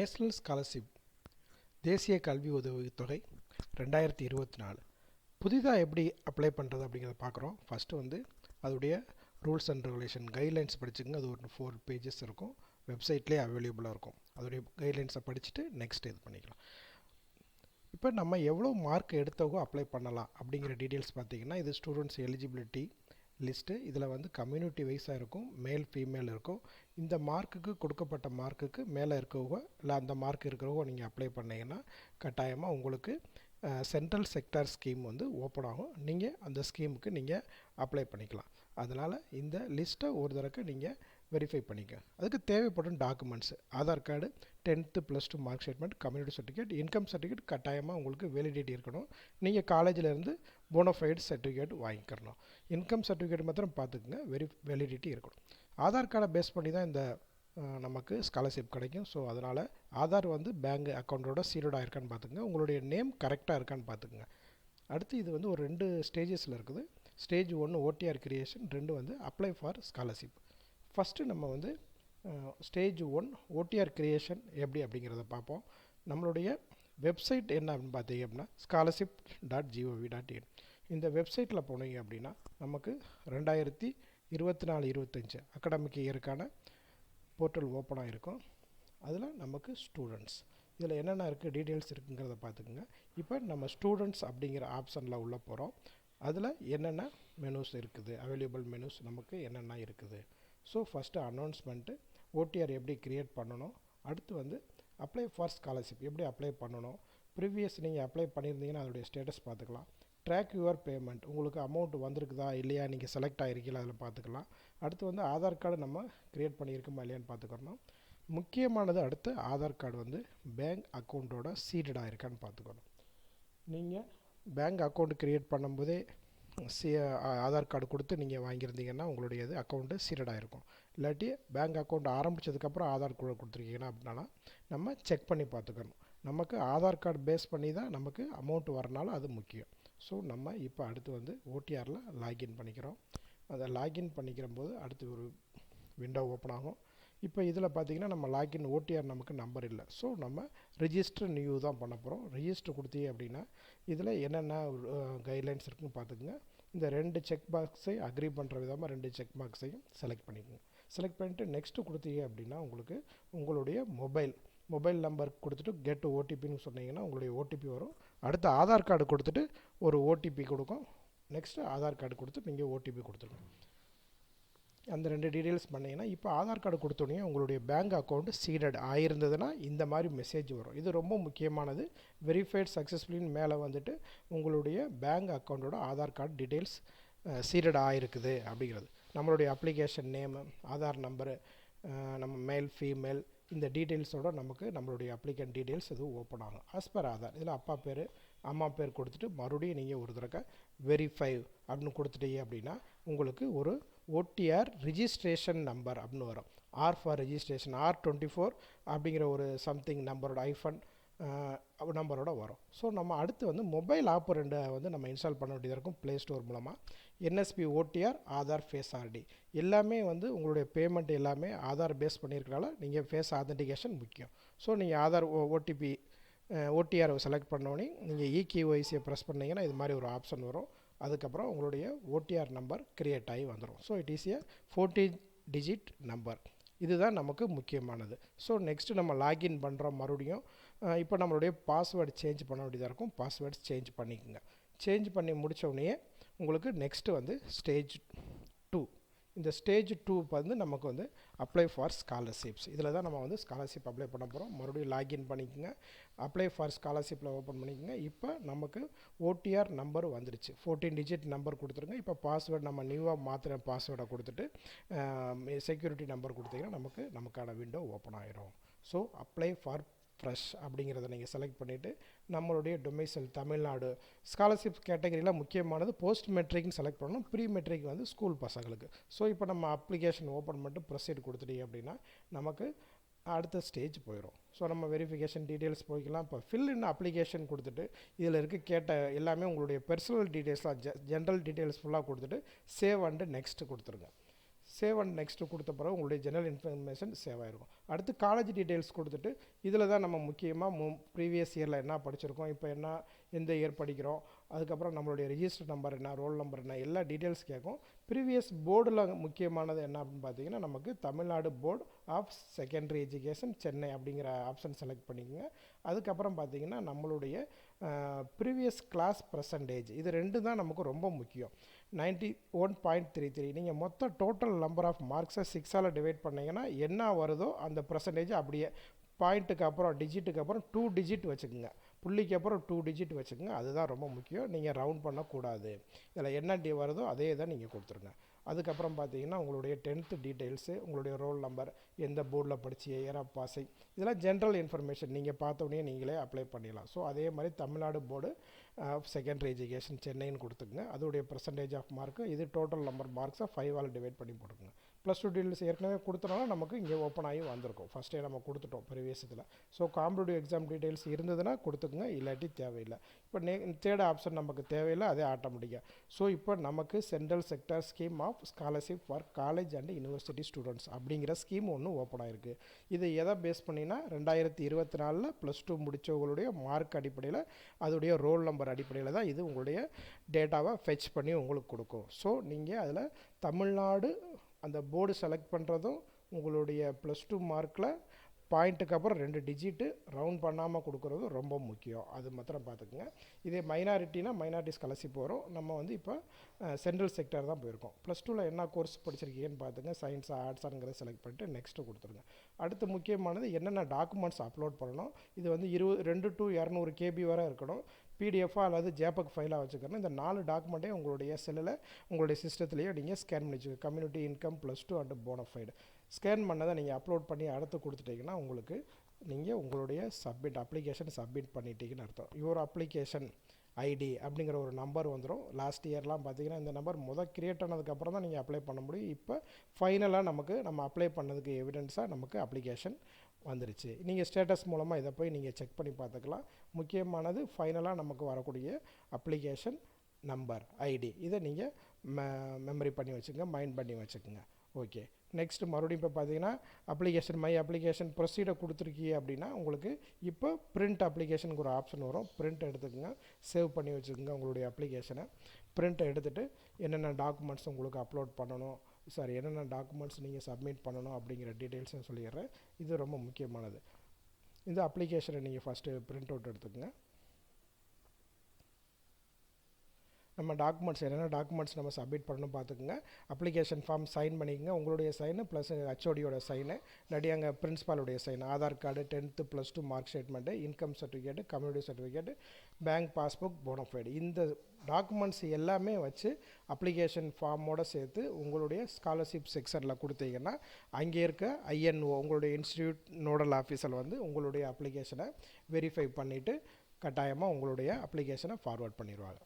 National scholarship தேசிய கல்வி உதவித்தொகை ரெண்டாயிரத்தி இருபத்தி நாலு. புதிதாக எப்படி அப்ளை பண்ணுறது அப்படிங்கிறத பார்க்குறோம். ஃபஸ்ட்டு வந்து அதோடைய ரூல்ஸ் அண்ட் ரெகுலேஷன் கைட்லைன்ஸ் படிச்சுங்க அது ஒரு ஃபோர் பேஜஸ் இருக்கும். வெப்சைட்லேயே அவைலபிளாக இருக்கும். அதோடைய கைட்லைன்ஸை படிச்சுட்டு நெக்ஸ்ட் இது பண்ணிக்கலாம். இப்போ நம்ம எவ்வளோ மார்க் எடுத்தவோ அப்ளை பண்ணலாம் அப்படிங்கிற டீட்டெயில்ஸ் பார்த்தீங்கன்னா இது ஸ்டூடெண்ட்ஸ் எலிஜிபிலிட்டி லிஸ்ட்டு. இதில் வந்து கம்யூனிட்டி வைஸாக இருக்கும் மேல் ஃபீமேல் இருக்கும். இந்த மார்க்குக்கு கொடுக்கப்பட்ட மார்க்குக்கு மேலே இருக்கவங்க இல்லை அந்த மார்க் இருக்கிறவங்க நீங்கள் அப்ளை பண்ணீங்கன்னா கட்டாயமாக உங்களுக்கு சென்ட்ரல் செக்டார் ஸ்கீம் வந்து ஓப்பன் ஆகும். நீங்கள் அந்த ஸ்கீமுக்கு நீங்கள் அப்ளை பண்ணிக்கலாம். அதனால் இந்த லிஸ்ட்டை ஒரு தடவை நீங்கள் வெரிஃபை பண்ணிக்க. அதுக்கு தேவைப்படும் documents Aadhaar card tenth plus two mark statement community certificate income certificate கட்டாயமாக உங்களுக்கு வேலிடிட்டி இருக்கணும். நீங்கள் காலேஜிலேருந்து போனோஃபைடு சர்டிஃபிகேட் வாங்கிக்கிறணும். இன்கம் சர்டிஃபிகேட் மாத்திரம் பார்த்துக்குங்க வெரி வேலிடிட்டி இருக்கணும். ஆதார் கார்டை பேஸ் பண்ணி தான் இந்த நமக்கு ஸ்காலர்ஷிப் கிடைக்கும். ஸோ அதனால் ஆதார் வந்து பேங்க் அக்கௌண்ட்டோட சீரோட் ஆகிருக்கான்னு பார்த்துக்குங்க உங்களுடைய நேம் கரெக்டாக இருக்கான்னு பார்த்துக்குங்க அடுத்து இது வந்து ஒரு ரெண்டு ஸ்டேஜஸில் இருக்குது. ஸ்டேஜ் ஒன்று ஓடிஆர் கிரியேஷன் ரெண்டு வந்து அப்ளை ஃபார் ஸ்காலர்ஷிப் ஃபஸ்ட்டு நம்ம வந்து ஸ்டேஜ் ஒன் ஓடிஆர் கிரியேஷன் எப்படி அப்படிங்கிறத பார்ப்போம். நம்மளுடைய வெப்சைட் என்ன அப்படின்னு பார்த்தீங்க அப்படின்னா scholarship dot G O V dot வெப்சைட்டில் போனீங்க அப்படின்னா நமக்கு ரெண்டாயிரத்தி இருபத்தி நாலு இருபத்தஞ்சு அகடமிக் இயருக்கான போர்ட்டல் ஓப்பன் ஆகிருக்கும் அதில் நமக்கு ஸ்டூடெண்ட்ஸ் இதில் என்னென்ன இருக்குது டீட்டெயில்ஸ் இருக்குங்கிறத பார்த்துக்குங்க. இப்போ நம்ம ஸ்டூடெண்ட்ஸ் அப்படிங்கிற ஆப்ஷனில் உள்ளே போகிறோம் அதில் என்னென்ன மெனூஸ் இருக்குது? அவைலபிள் மெனூஸ் நமக்கு என்னென்ன இருக்குது? ஸோ ஃபஸ்ட்டு அனௌன்ஸ்மெண்ட்டு ஓடிஆர் எப்படி க்ரியேட் பண்ணணும்? அடுத்து வந்து அப்ளை ஃபார் ஸ்காலர்ஷிப் எப்படி அப்ளை பண்ணணும்? ப்ரீவியஸ் நீங்கள் அப்ளை பண்ணியிருந்தீங்கன்னா அதோடைய ஸ்டேட்டஸ் பார்த்துக்கலாம். ட்ராக் யுவர் பேமெண்ட் உங்களுக்கு அமௌண்ட் வந்திருக்குதா இல்லையா? நீங்கள் செலக்ட் ஆகிருக்கீங்களா அதில் பார்த்துக்கலாம். அடுத்து வந்து ஆதார் கார்டு நம்ம க்ரியேட் பண்ணியிருக்கோமா இல்லையான்னு பார்த்துக்கணும். முக்கியமானது அடுத்து ஆதார் கார்டு வந்து பேங்க் அக்கௌண்ட்டோட சீடட் ஆகிருக்கான்னு பார்த்துக்கணும். நீங்கள் பேங்க் அக்கௌண்ட் க்ரியேட் பண்ணும்போதே சி ஆதார் கார்டு கொடுத்து நீங்கள் வாங்கியிருந்தீங்கன்னா உங்களுடைய இது அக்கௌண்ட்டு சீரடாக இருக்கும் இல்லாட்டி பேங்க் அக்கௌண்ட் ஆரம்பித்ததுக்கப்புறம் ஆதார் கூட கொடுத்துருக்கீங்கன்னா அப்படின்னா நம்ம செக் பண்ணி பார்த்துக்கணும். நமக்கு ஆதார் கார்டு பேஸ் பண்ணி தான் நமக்கு அமௌண்ட் வரனால அது முக்கியம். ஸோ நம்ம இப்போ அடுத்து வந்து ஓடிஆரில் லாகின் பண்ணிக்கிறோம். அதை லாகின் பண்ணிக்கிற போது அடுத்து ஒரு விண்டோ ஓப்பன் ஆகும். இப்போ இதில் பார்த்தீங்கன்னா நம்ம லாகின் ஓடிஆர் நமக்கு நம்பர் இல்லை. ஸோ நம்ம ரிஜிஸ்டர் நியூ தான் பண்ண போகிறோம் ரிஜிஸ்டர் கொடுத்தீங்க அப்படின்னா இதில் என்னென்ன கைட்லைன்ஸ் இருக்குன்னு பார்த்துக்குங்க. இந்த ரெண்டு செக் பாக்ஸை அக்ரி பண்ணுற விதமாக ரெண்டு செக் பாக்ஸையும் செலக்ட் பண்ணிக்கோங்க. செலக்ட் பண்ணிவிட்டு நெக்ஸ்ட்டு கொடுத்தீங்க அப்படின்னா உங்களுக்கு உங்களுடைய மொபைல் மொபைல் நம்பர் கொடுத்துட்டு கெட் ஓடிபின்னு சொன்னீங்கன்னா உங்களுடைய ஓடிபி வரும். அடுத்து ஆதார் கார்டு கொடுத்துட்டு ஒரு ஓடிபி கொடுக்கும். நெக்ஸ்ட்டு ஆதார் கார்டு கொடுத்து நீங்கள் ஓடிபி கொடுத்துருங்க. அந்த ரெண்டு டீட்டெயில்ஸ் பண்ணிங்கன்னா இப்போ ஆதார் கார்டு கொடுத்தோடனே உங்களுடைய பேங்க் அக்கௌண்ட் சீடட் ஆயிருந்ததுன்னா இந்த மாதிரி மெசேஜ் வரும். இது ரொம்ப முக்கியமானது. வெரிஃபைட் சக்ஸஸ்ஃபுல்லின்னு மேலே வந்துட்டு உங்களுடைய பேங்க் அக்கௌண்ட்டோட ஆதார் கார்டு டீட்டெயில்ஸ் சீடட் ஆகிருக்குது அப்படிங்கிறது. நம்மளுடைய அப்ளிகேஷன் நேமு ஆதார் நம்பரு நம்ம மேல் ஃபீமேல் இந்த டீட்டெயில்ஸோட நமக்கு நம்மளுடைய அப்ளிகன் டீட்டெயில்ஸ் எதுவும் ஓப்பன் ஆகும். ஆஸ் பர் ஆதார் இதில் அப்பா பேர் அம்மா பேர் கொடுத்துட்டு மறுபடியும் நீங்கள் ஒரு தடவை வெரிஃபை அப்படின்னு கொடுத்துட்டீங்க அப்படின்னா உங்களுக்கு ஒரு ஓடிஆர் ரிஜிஸ்ட்ரேஷன் நம்பர் அப்படின்னு வரும். R for registration R twenty four அப்படிங்கிற ஒரு சம்திங் நம்பரோட ஐஃபன் நம்பரோட வரும். ஸோ நம்ம அடுத்து வந்து மொபைல் ஆப் ரெண்டை வந்து நம்ம இன்ஸ்டால் பண்ண வேண்டியதாக இருக்கும் ப்ளே ஸ்டோர் மூலமாக NSP OTR Aadhaar face RD எல்லாமே வந்து உங்களுடைய பேமெண்ட் எல்லாமே ஆதார் பேஸ் பண்ணியிருக்கனால நீங்கள் ஃபேஸ் ஆதென்டிகேஷன் முக்கியம். ஸோ நீங்கள் ஆதார் ஓடிபி ஓடிஆர் செலக்ட் பண்ணோடனே நீங்கள் இகேஒய்சியை ப்ரெஸ் பண்ணிங்கன்னா இது மாதிரி ஒரு ஆப்ஷன் வரும். அதுக்கப்புறம் உங்களுடைய ஓடிஆர் நம்பர் க்ரியேட் ஆகி வந்துடும் so it is a fourteen digit number இதுதான் நமக்கு முக்கியமானது. ஸோ நெக்ஸ்ட்டு நம்ம லாகின் பண்ணுறோம் மறுபடியும் இப்போ நம்மளுடைய பாஸ்வேர்டு சேஞ்ச் பண்ண வேண்டியதாக இருக்கும். பாஸ்வேர்ட்ஸ் சேஞ்ச் பண்ணிக்கோங்க. சேஞ்ச் பண்ணி முடித்த உங்களுக்கு நெக்ஸ்ட்டு வந்து ஸ்டேஜ் இந்த ஸ்டேஜ் டூ வந்து நமக்கு வந்து அப்ளை ஃபார் ஸ்காலர்ஷிப்ஸ் இதில் தான் நம்ம வந்து ஸ்காலர்ஷிப் அப்ளை பண்ண போகிறோம் மறுபடியும் லாகின் பண்ணிக்கோங்க. அப்ளை ஃபார் ஸ்காலர்ஷிப்பில் ஓப்பன் பண்ணிக்கோங்க. இப்போ நமக்கு ஓடிஆர் நம்பர் வந்துருச்சு. ஃபோர்டீன் டிஜிட் நம்பர் கொடுத்துருங்க. இப்போ பாஸ்வேர்டு நம்ம நியூவாக மாற்றுற பாஸ்வேர்டை கொடுத்துட்டு செக்யூரிட்டி நம்பர் கொடுத்தீங்கன்னா நமக்கு நமக்கான விண்டோ ஓப்பன் ஆகிரும் ஸோ அப்ளை ஃபார் ஃப்ரெஷ் அப்படிங்கிறத நீங்கள் செலக்ட் பண்ணிவிட்டு நம்மளுடைய டொமைசல் தமிழ்நாடு ஸ்காலர்ஷிப் கேட்டகரியில் முக்கியமானது போஸ்ட் மெட்ரிக்னு செலக்ட் பண்ணணும். ப்ரீ மெட்ரிக் வந்து ஸ்கூல் பசங்களுக்கு. ஸோ இப்போ நம்ம அப்ளிகேஷன் ஓப்பன் பண்ணிட்டு ப்ரொசீட் கொடுத்துட்டீங்க அப்படின்னா நமக்கு அடுத்த ஸ்டேஜ் போயிடும் ஸோ நம்ம வெரிஃபிகேஷன் டீட்டெயில்ஸ் போய்க்கலாம். இப்போ ஃபில் இன் அப்ளிகேஷன் கொடுத்துட்டு இதில் இருக்க கேட்ட எல்லாமே உங்களுடைய பர்சனல் டீட்டெயில்ஸ்லாம் ஜெ ஜென்ரல் டீட்டெயில்ஸ் ஃபுல்லாக கொடுத்துட்டு சேவ் அண்டு நெக்ஸ்ட்டு கொடுத்துருங்க. சேவ் அண்ட் நெக்ஸ்ட்டு கொடுத்த பிறகு உங்களுடைய ஜெனரல் இன்ஃபர்மேஷன் சேவ் ஆகிருக்கும் அடுத்து காலேஜ் டீட்டெயில்ஸ் கொடுத்துட்டு இதில் தான் நம்ம முக்கியமாக மு ப்ரீவியஸ் இயரில் என்ன படிச்சிருக்கோம் இப்போ என்ன எந்த இயர் படிக்கிறோம் அதுக்கப்புறம் நம்மளுடைய ரெஜிஸ்டர் நம்பர் என்ன ரோல் நம்பர் என்ன எல்லா டீட்டெயில்ஸ் கேட்கும். ப்ரீவியஸ் போர்டில் முக்கியமானது என்ன அப்படின்னு பார்த்தீங்கன்னா நமக்கு Tamil Nadu board of secondary education Chennai அப்படிங்கிற ஆப்ஷன் செலக்ட் பண்ணிக்கோங்க. அதுக்கப்புறம் பார்த்தீங்கன்னா நம்மளுடைய ப்ரீவியஸ் கிளாஸ் பர்சன்டேஜ் இது ரெண்டு தான் நமக்கு ரொம்ப முக்கியம். Ninety one point three three நீங்கள் மொத்த டோட்டல் நம்பர் ஆஃப் மார்க்ஸை சிக்ஸால் டிவைட் பண்ணிங்கன்னா என்ன வருதோ அந்த பர்சன்டேஜ் அப்படியே பாயிண்ட்டுக்கு அப்புறம் டிஜிட்டுக்கு அப்புறம் டூ டிஜிட் வச்சுக்கோங்க. புள்ளிக்கு அப்புறம் டூ டிஜிட் வச்சுக்கோங்க. அதுதான் ரொம்ப முக்கியம். நீங்கள் ரவுண்ட் பண்ணக்கூடாது. இதில் என்ன டி வருதோ அதே தான் நீங்கள் கொடுத்துருங்க. அதுக்கப்புறம் பார்த்தீங்கன்னா உங்களுடைய டென்த்து டீட்டெயில்ஸு உங்களுடைய ரோல் நம்பர் எந்த போர்டில் படிச்சு இயர் ஆஃப் இதெல்லாம் ஜென்ரல் இன்ஃபர்மேஷன் நீங்கள் பார்த்தோன்னே நீங்களே அப்ளை பண்ணிடலாம். ஸோ அதே மாதிரி Tamil Nadu board of secondary education சென்னைன்னு கொடுத்துக்குங்க. அதோடைய பர்சன்டேஜ் ஆஃப் மார்க்கு இது டோட்டல் நம்பர் மார்க்ஸை ஃபைவால் டிவைட் பண்ணி போட்டுக்கோங்க. ப்ளஸ் டூ டீட்டெயில்ஸ் ஏற்கனவே கொடுத்தனால நமக்கு இங்கே ஓப்பன் ஆகி வந்திருக்கும். ஃபஸ்ட்டே நம்ம கொடுத்துட்டோம் ப்ரீவியஸ் இதில் ஸோ காம்படிட்டிவ் எக்ஸாம் டீட்டெயில்ஸ் இருந்ததுன்னா கொடுத்துக்குங்க இல்லாட்டி தேவையில்லை. இப்போ நே தேர்ட் ஆப்ஷன் நமக்கு தேவையில்லை அதே ஆட்டோமேட்டிக்காக ஸோ இப்போ நமக்கு central sector scheme of scholarship for college and university students அப்படிங்கிற ஸ்கீம் ஒன்று ஓப்பன் ஆகிருக்கு இது எதை பேஸ் பண்ணினா ரெண்டாயிரத்தி இருபத்தி நாலில் ப்ளஸ் டூ முடித்தவங்களுடைய மார்க் அடிப்படையில் அதோடைய ரோல் நம்பர் அடிப்படையில் தான் இது உங்களுடைய டேட்டாவை ஃபெச் பண்ணி உங்களுக்கு கொடுக்கும். ஸோ நீங்கள் அதில் தமிழ்நாடு அந்த போர்டு செலக்ட் பண்ணுறதும் உங்களுடைய ப்ளஸ் டூ மார்க்கில் பாயிண்ட்டுக்கு அப்புறம் ரெண்டு டிஜிட்டு ரவுண்ட் பண்ணாமல் கொடுக்குறது ரொம்ப முக்கியம். அது மாத்திரம் பார்த்துக்குங்க இதே மைனாரிட்டினா மைனாரிட்டி ஸ்காலர்ஷிப் வரும் நம்ம வந்து இப்போ சென்ட்ரல் செக்டர் தான் போயிருக்கோம். ப்ளஸ் டூவில் என்ன கோர்ஸ் படிச்சிருக்கீங்கன்னு பார்த்துங்க சயின்ஸ் ஆர்ட்ஸாங்கிறத செலக்ட் பண்ணிட்டு நெக்ஸ்ட்டு கொடுத்துருங்க. அடுத்து முக்கியமானது என்னென்ன டாக்குமெண்ட்ஸ் அப்லோட் பண்ணணும். இது வந்து இருபது ரெண்டு டு இரநூறு கேபி வரை இருக்கணும். பிடிஎஃபாக அல்லது ஜேபக் ஃபைலாக வச்சுக்கணும். இந்த நாலு டாக்குமெண்ட்டையும் உங்களுடைய செல்லில் உங்களுடைய சிஸ்டத்துலேயே நீங்கள் ஸ்கேன் பண்ணி வச்சுக்கோங்க. Community income plus two and bonafide scan பண்ணதை நீங்கள் அப்லோட் பண்ணி அடுத்து கொடுத்துட்டிங்கன்னா உங்களுக்கு நீங்கள் உங்களுடைய சப்மிட் அப்ளிகேஷன் சப்மிட் பண்ணிட்டீங்கன்னு அர்த்தம். யுவர் அப்ளிகேஷன் ஐடி அப்படிங்கிற ஒரு நம்பர் வந்துடும் லாஸ்ட் இயர்லாம் பார்த்தீங்கன்னா இந்த நம்பர் முதல் கிரியேட் ஆனதுக்கப்புறம் தான் நீங்கள் அப்ளை பண்ண முடியும். இப்போ ஃபைனலாக நமக்கு நம்ம அப்ளை பண்ணதுக்கு எவிடன்ஸாக நமக்கு அப்ளிகேஷன் வந்துருச்சு. நீங்கள் ஸ்டேட்டஸ் மூலமாக இதை போய் நீங்கள் செக் பண்ணி பார்த்துக்கலாம். முக்கியமானது ஃபைனலாக நமக்கு வரக்கூடிய அப்ளிகேஷன் நம்பர் ஐடி இதை நீங்கள் மெ மெமரி பண்ணி வச்சுக்கோங்க மைண்ட் பண்ணி வச்சுக்கோங்க. ஓகே நெக்ஸ்ட் மறுபடியும் இப்போ பார்த்தீங்கன்னா அப்ளிகேஷன் மை அப்ளிகேஷன் ப்ரொசீடை கொடுத்துருக்கீங்க அப்படின்னா உங்களுக்கு இப்போ பிரிண்ட் அப்ளிகேஷனுக்கு ஒரு ஆப்ஷன் வரும். பிரிண்ட் எடுத்துக்கோங்க. சேவ் பண்ணி வச்சுக்கோங்க உங்களுடைய அப்ளிகேஷனை பிரிண்ட் எடுத்துகிட்டு என்னென்ன டாக்குமெண்ட்ஸ் உங்களுக்கு அப்லோட் பண்ணணும்? சாரி என்னென்ன டாக்குமெண்ட்ஸ் நீங்கள் சப்மிட் பண்ணணும் அப்படிங்கிற டீட்டெயில்ஸும் சொல்லிடுறேன். இது ரொம்ப முக்கியமானது. இந்த அப்ளிகேஷனை நீங்கள் ஃபஸ்ட்டு பிரிண்ட் அவுட் எடுத்துக்கோங்க. நம்ம டாக்குமெண்ட்ஸ் என்னென்ன டாக்குமெண்ட்ஸ் நம்ம சப்மிட் பண்ணணும் பார்த்துக்குங்க. அப்ளிகேஷன் ஃபார்ம் சைன் பண்ணிக்கங்க. உங்களுடைய சைனு ப்ளஸ் ஹச்ஓடியோட சைனு இல்லாட்டி அங்கே பிரின்ஸ்பாலுடைய sign Aadhaar card tenth plus two mark statement income certificate community certificate bank passbook bonafide இந்த டாக்குமெண்ட்ஸ் எல்லாமே வச்சு அப்ளிகேஷன் ஃபார்மோடு சேர்த்து உங்களுடைய ஸ்காலர்ஷிப் செக்ஷனில் கொடுத்தீங்கன்னா அங்கே இருக்க ஐஎன்ஓ உங்களுடைய இன்ஸ்டியூட் நோடல் ஆஃபீஸர் வந்து உங்களுடைய அப்ளிகேஷனை வெரிஃபை பண்ணிவிட்டு கட்டாயமாக உங்களுடைய அப்ளிகேஷனை ஃபார்வர்ட் பண்ணிடுவாங்க.